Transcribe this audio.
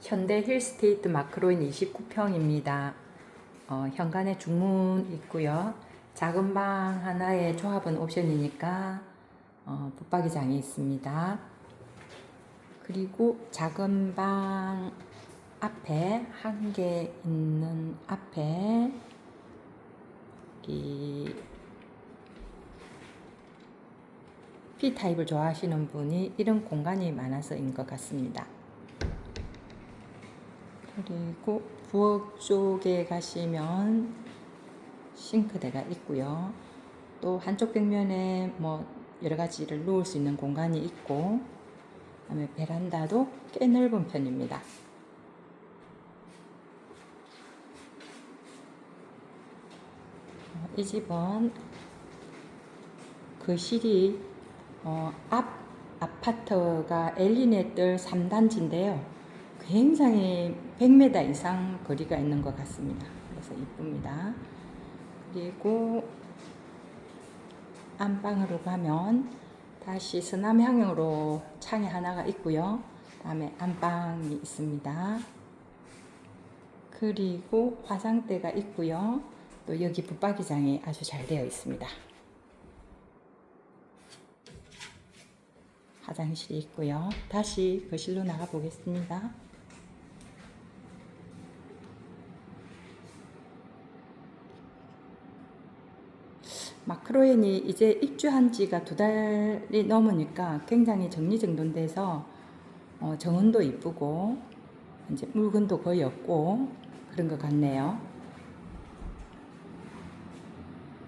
현대 힐스테이트 마크로인 29평입니다. 어, 현관에 중문 있고요. 작은 방 하나에 조합은 옵션이니까 어, 붙박이장이 있습니다. 그리고 작은 방 앞에 한 개 있는 앞에 이 P 타입을 좋아하시는 분이 이런 공간이 많아서인 것 같습니다. 그리고 부엌 쪽에 가시면 싱크대가 있고요. 또 한쪽 벽면에 뭐 여러 가지를 놓을 수 있는 공간이 있고, 그다음에 베란다도 꽤 넓은 편입니다. 어, 이 집은 거실이 어, 앞 아파트가 엘리네뜰 3단지인데요. 굉장히 100m 이상 거리가 있는 것 같습니다. 그래서 이쁩니다. 그리고 안방으로 가면 다시 서남향으로 창이 하나가 있고요. 다음에 안방이 있습니다. 그리고 화장대가 있고요. 또 여기 붙박이장이 아주 잘 되어 있습니다. 화장실이 있고요. 다시 거실로 나가 보겠습니다. 마크로엔이 이제 입주한 지가 두 달이 넘으니까 굉장히 정리정돈돼서 어, 정원도 이쁘고 이제 물건도 거의 없고 그런 것 같네요.